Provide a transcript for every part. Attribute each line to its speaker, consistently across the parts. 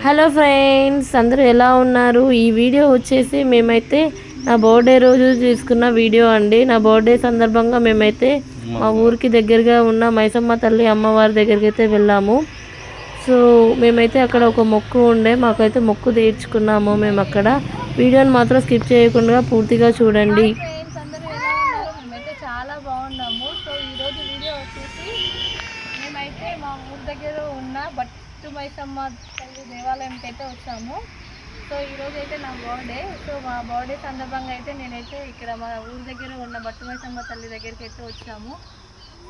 Speaker 1: Hello friends అందరూ ఎలా ఉన్నారు? ఈ వీడియో వచ్చేసి మేమైతే నా బర్త్డే రోజు తీసుకున్న వీడియో అండి. నా బర్త్డే సందర్భంగా మేమైతే మా ఊరికి దగ్గరగా ఉన్న మైసమ్మ తల్లి అమ్మవారి దగ్గరికి అయితే వెళ్ళాము. సో మేమైతే అక్కడ ఒక మొక్కు ఉండే మాకైతే మొక్కు తీర్చుకున్నాము మేము అక్కడ. వీడియోని మాత్రం స్కిప్ చేయకుండా పూర్తిగా చూడండి.
Speaker 2: చాలా బాగున్నాము. సో ఈరోజు వీడియో వచ్చేసి మేమైతే మా ఊరి దగ్గర ఉన్న బట్టు మైసమ్మ దేవాలయంకి అయితే వచ్చాము. సో ఈరోజు అయితే నా బర్త్డే. సో మా బర్త్డే సందర్భంగా అయితే నేనైతే ఇక్కడ మా ఊరి దగ్గర ఉన్న బట్టుమైసమ్మ తల్లి దగ్గరికి అయితే వచ్చాము.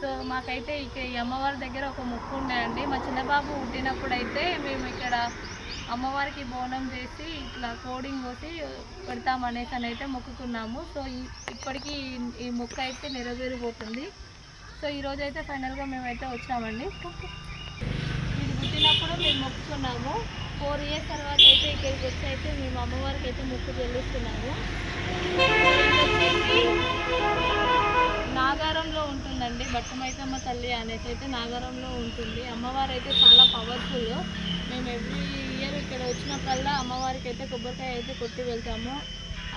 Speaker 2: సో మాకైతే ఇక ఈ అమ్మవారి దగ్గర ఒక ముక్కు ఉండే మా చిన్నబాబు పుట్టినప్పుడు అయితే మేము ఇక్కడ అమ్మవారికి బోనం చేసి ఇట్లా కోడింగ్ పోసి పెడతామనేసి అని అయితే మొక్కుకున్నాము. సో ఇప్పటికీ ఈ- మొక్క అయితే నెరవేరిపోతుంది. సో ఈరోజు అయితే ఫైనల్గా మేమైతే వచ్చామండి. మేము మొక్కుకున్నాము. ఫోర్ ఇయర్స్ తర్వాత అయితే ఇక్కడికి వచ్చి అయితే మేము అమ్మవారికి అయితే మొక్కు చెల్లిస్తున్నాము. నాగారంలో ఉంటుందండి బట్టమైతమ్మ తల్లి అనేసి అయితే నాగారంలో ఉంటుంది. అమ్మవారు అయితే చాలా పవర్ఫుల్ మేము ఎవ్రీ ఇయర్ ఇక్కడ వచ్చినప్పుడల్లా అమ్మవారికి అయితే కొబ్బరికాయ అయితే కొట్టి వెళ్తాము.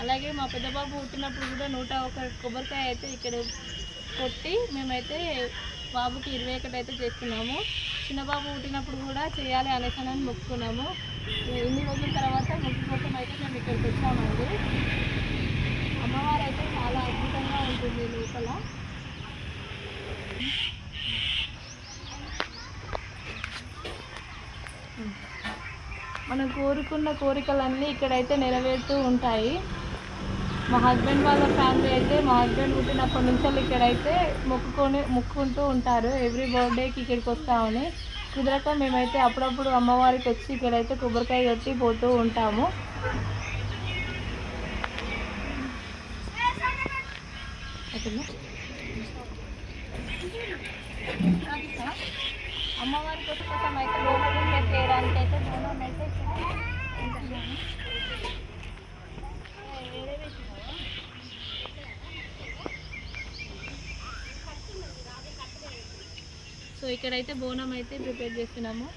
Speaker 2: అలాగే మా పెద్దబాబు పుట్టినప్పుడు కూడా నూట ఒక కొబ్బరికాయ అయితే ఇక్కడ కొట్టి మేమైతే బాబుకి ఇరవై ఒకటి అయితే చేస్తున్నాము. చిన్నబాబు పుట్టినప్పుడు కూడా చేయాలి అనేసి అని మొక్కుకున్నాము. ఇన్ని రోజుల తర్వాత మొక్కు కోసం అయితే మేము ఇక్కడికి వచ్చామండి. అమ్మవారు అయితే చాలా అద్భుతంగా ఉంటుంది లోపల. మనం కోరుకున్న కోరికలన్నీ ఇక్కడైతే నెరవేరుతూ ఉంటాయి. మా హస్బెండ్ వాళ్ళ ఫ్యామిలీ అయితే మా హస్బెండ్ పుట్టినప్పటి నుంచి వాళ్ళు ఇక్కడైతే మొక్కుకొని మొక్కుకుంటూ ఉంటారు. ఎవ్రీ బర్త్డేకి ఇక్కడికి వస్తామని. కుదరక మేమైతే అప్పుడప్పుడు అమ్మవారికి వచ్చి ఇక్కడైతే కొబ్బరికాయ కొట్టి పోతూ ఉంటాము. అమ్మవారికి కోసం అయితే బోనం చేయడానికి అయితే బోనం అయితే ఇక్కడ ఉంటున్నాను. సో ఇక్కడైతే బోనం అయితే ప్రిపేర్ చేస్తున్నాము.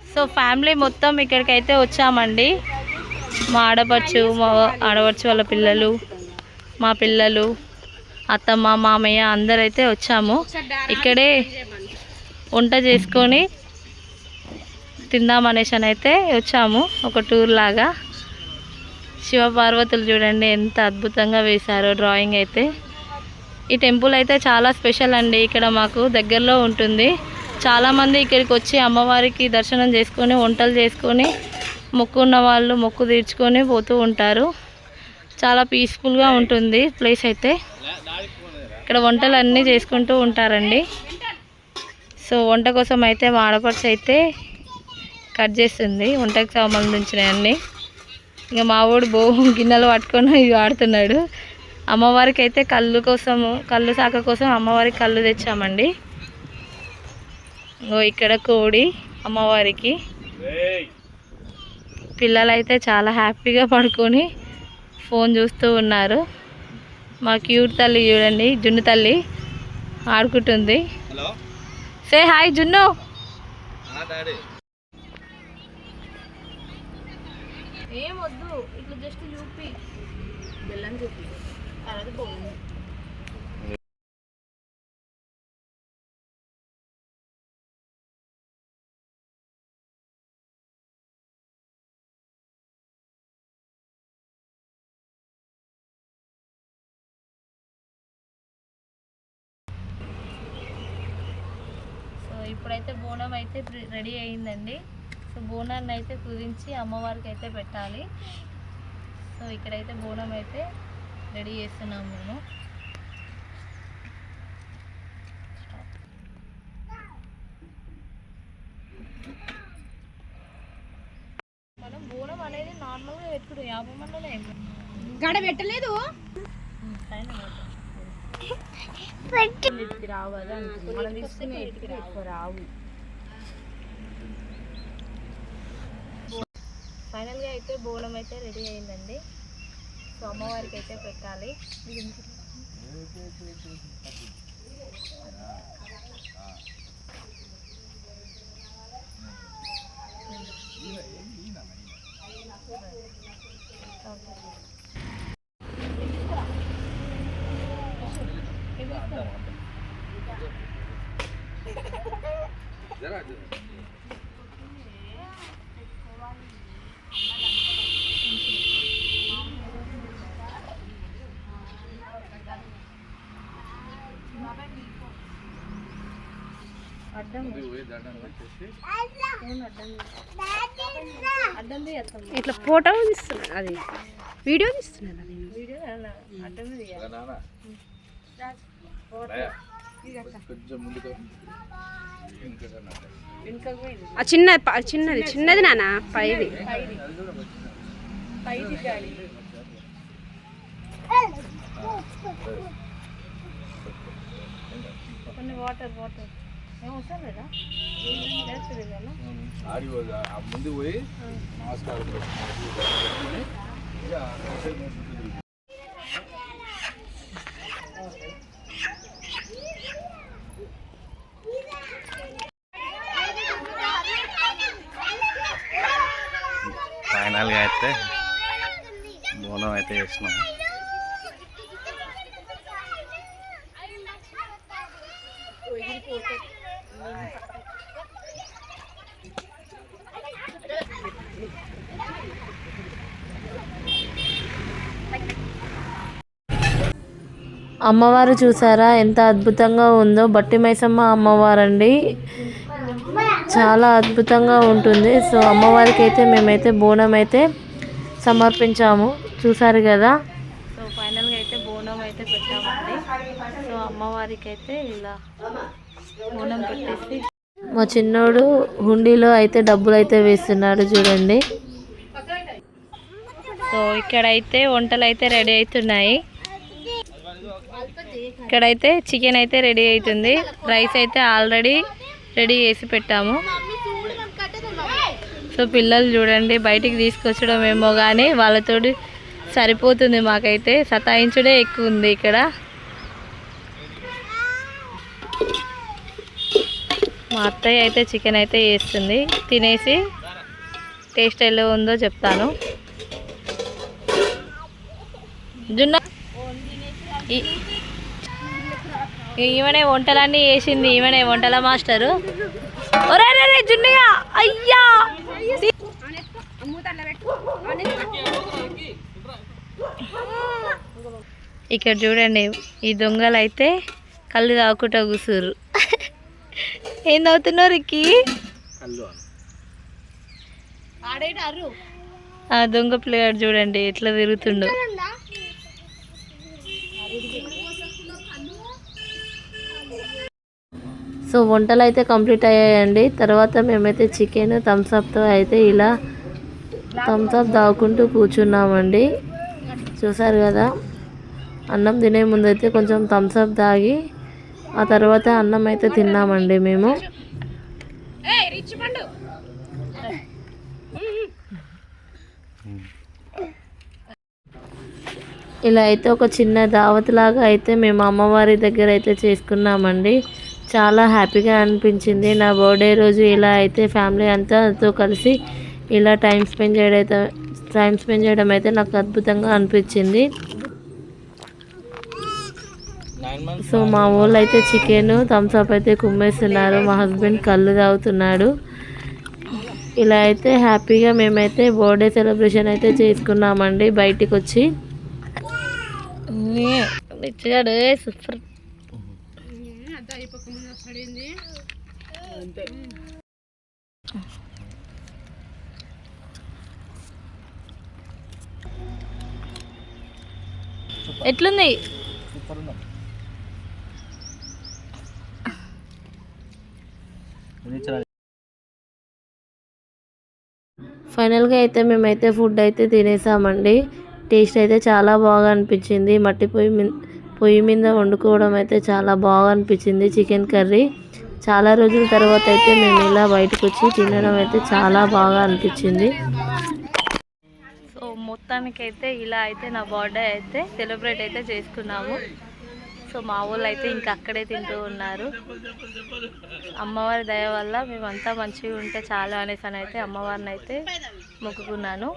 Speaker 2: సో ఫ్యామిలీ మొత్తం ఇక్కడికైతే వచ్చామండి. మా ఆడపడుచు మా ఆడపడుచు వాళ్ళ పిల్లలు మా పిల్లలు అత్తమ్మ మామయ్య అందరైతే వచ్చాము. ఇక్కడే వంట చేసుకొని తిందామనేసి అని అయితే వచ్చాము. ఒక టూర్ లాగా. శివపార్వతులు చూడండి ఎంత అద్భుతంగా వేశారో డ్రాయింగ్ అయితే. ఈ టెంపుల్ అయితే చాలా స్పెషల్ అండి. ఇక్కడ మాకు దగ్గరలో ఉంటుంది. చాలామంది ఇక్కడికి వచ్చి అమ్మవారికి దర్శనం చేసుకొని వంటలు చేసుకొని మొక్కు ఉన్న వాళ్ళు మొక్కు తీర్చుకొని పోతూ ఉంటారు. చాలా పీస్ఫుల్గా ఉంటుంది ప్లేస్ అయితే. ఇక్కడ వంటలు అన్నీ చేసుకుంటూ ఉంటారండి. సో వంట కోసం అయితే మా ఆడపడుచు అయితే కట్ చేస్తుంది. వంటకు సంబంధించినవన్నీ. ఇంకా మా వాడు బో గిన్నెలు పట్టుకొని ఇవి ఆడుతున్నాడు. అమ్మవారికి అయితే కళ్ళు కోసము కళ్ళు శాఖ కోసం అమ్మవారికి కళ్ళు తెచ్చామండి. ఇంకో ఇక్కడ కోడి అమ్మవారికి. పిల్లలు అయితే చాలా హ్యాపీగా పడుకొని ఫోన్ చూస్తూ ఉన్నారు. మా క్యూట్ తల్లి చూడండి జున్ను తల్లి ఆడుకుంటుంది.
Speaker 3: Hello.
Speaker 1: Say hi Junnu.
Speaker 3: Daddy
Speaker 2: ఏం వద్దు ఇట్లా జస్ట్ చూపి బెల్లం చూపి తర్వాత పోయింది సో ఇప్పుడైతే బోనం అయితే రెడీ అయిందండి. సో బోనాన్ని అయితే కుదించి అమ్మవారికి అయితే పెట్టాలి. సో ఇక్కడైతే బోనం అయితే రెడీ చేస్తున్నాం మేము. మనం బోనం అనేది నార్మల్గా పెట్టుకుంటాం. యాభై మందిలోనే
Speaker 4: గడ పెట్టలేదు?
Speaker 2: కదా. మనం తీసుకునే రావు. ఫైనల్గా అయితే బోనం అయితే రెడీ అయిందండి. Somo warga ITB kali.
Speaker 4: ఇట్లా ఫోటో తీస్తున్నాను అది వీడియో తీస్తున్నాను అది. ఆ చిన్న చిన్నది చిన్నది. నాన్న పైది.
Speaker 2: Water water. ఏం అవసరం లేదా డైరెక్ట్ దిగాలా
Speaker 3: ఆడి పోయి, ఆ ముందు పోయి నమస్కారం పెట్టుకొని, ఇక కాసేపు ముందుకు తిరిగి. ఫైనల్గా అయితే బోనం అయితే చేసినాం
Speaker 1: అమ్మవారు చూసారా? ఎంత అద్భుతంగా ఉందో. బట్టి మైసమ్మ అమ్మవారండి. చాలా అద్భుతంగా ఉంటుంది. సో అమ్మవారికి అయితే మేమైతే బోనం అయితే సమర్పించాము. చూసారు కదా? సో ఫైనల్గా అయితే బోనం అయితే పెట్టామండి. సో అమ్మవారికి అయితే ఇలా బోనం పెట్టేసి మా చిన్నోడు హుండీలో అయితే డబ్బులు అయితే వేస్తున్నాడు చూడండి. సో ఇక్కడైతే వంటలు అయితే రెడీ అవుతున్నాయి. ఇక్కడైతే చికెన్ అయితే రెడీ అవుతుంది రైస్ అయితే ఆల్రెడీ రెడీ చేసి పెట్టాము. సో పిల్లలు చూడండి బయటికి తీసుకొచ్చడం ఏమో కానీ వాళ్ళతో సరిపోతుంది మాకైతే. సతాయించుడే ఎక్కువ ఉంది ఇక్కడ. మా అత్తయ్య అయితే చికెన్ అయితే వేస్తుంది తినేసి టేస్ట్ ఎలా ఉందో చెప్తాను. జున్న ఈ- ఈమెనే వంటలన్నీ వేసింది ఈమెనే వంటల మాస్టరు. ఒరే రే రే జున్నయ్య అయ్యా! ఇక్కడ చూడండి ఈ దొంగలు అయితే కళ్ళు తాగుకుంటా కూసురు ఏం తాగుతున్నారు ఇక్కి ఆ దొంగ పిల్లగాడు చూడండి ఎట్లా తిరుగుతుండు. సో వంటలు అయితే కంప్లీట్ అయ్యాయండి. తర్వాత మేమైతే చికెన్ థమ్స్అప్తో అయితే ఇలా థమ్స్అప్ తాగుకుంటూ కూర్చున్నామండి. చూసారు కదా? అన్నం తినే ముందు అయితే కొంచెం థమ్స్అప్ తాగి ఆ తర్వాత అన్నం అయితే తిన్నామండి మేము. ఇలా అయితే ఒక చిన్న దావత్ లాగా అయితే మేము అమ్మవారి దగ్గర అయితే చేసుకున్నామండి. చాలా హ్యాపీగా అనిపించింది. నా బర్త్డే రోజు ఇలా అయితే ఫ్యామిలీ అంతాతో కలిసి ఇలా టైం స్పెండ్ చేయడం అయితే టైం స్పెండ్ చేయడం అయితే నాకు అద్భుతంగా అనిపించింది. సో మా ఊళ్ళో అయితే చికెన్ థమ్స్అప్ అయితే కుమ్మేస్తున్నారు. మా హస్బెండ్ కళ్ళు తాగుతున్నాడు. ఇలా అయితే హ్యాపీగా మేమైతే బర్త్డే సెలబ్రేషన్ అయితే చేసుకున్నామండి బయటికి వచ్చి ఇచ్చాడు సూపర్. ఎట్లుంది?
Speaker 3: సూపర్ ఉన్నాం
Speaker 1: ఫైనల్గా అయితే మేమైతే ఫుడ్ అయితే తినేసామండి. టేస్ట్ అయితే చాలా బాగా అనిపించింది. మట్టి పొయ్యి మీద వండుకోవడం అయితే చాలా బాగా అనిపించింది చికెన్ కర్రీ. చాలా రోజుల తర్వాత అయితే మేము ఇలా బయటకు వచ్చి తినడం అయితే చాలా బాగా అనిపించింది. సో మొత్తానికైతే ఇలా అయితే నా బర్త్డే అయితే సెలబ్రేట్ అయితే చేసుకున్నాము. సో మా వాళ్ళు అయితే ఇంకా అక్కడే తింటూ ఉన్నారు. అమ్మవారి దయ వల్ల మేమంతా మంచిగా ఉంటే చాలు అనేసి అని అయితే అమ్మవారిని అయితే మొక్కుకున్నాను.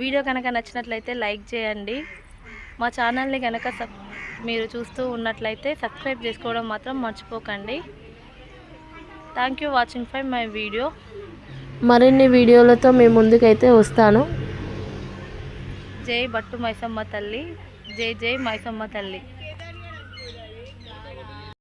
Speaker 1: వీడియో కనుక నచ్చినట్లయితే లైక్ చేయండి. మా ఛానల్ని కనుక సబ్ మీరు చూస్తూ ఉన్నట్లయితే సబ్స్క్రైబ్ చేసుకోవడం మాత్రం మర్చిపోకండి.
Speaker 2: Thank you watching phi my video
Speaker 1: మరిన్ని వీడియోలతో మీ ముందుకైతే వస్తాను.
Speaker 2: జై బట్టు మైసమ్మ తల్లి. జై జై మైసమ్మ తల్లి.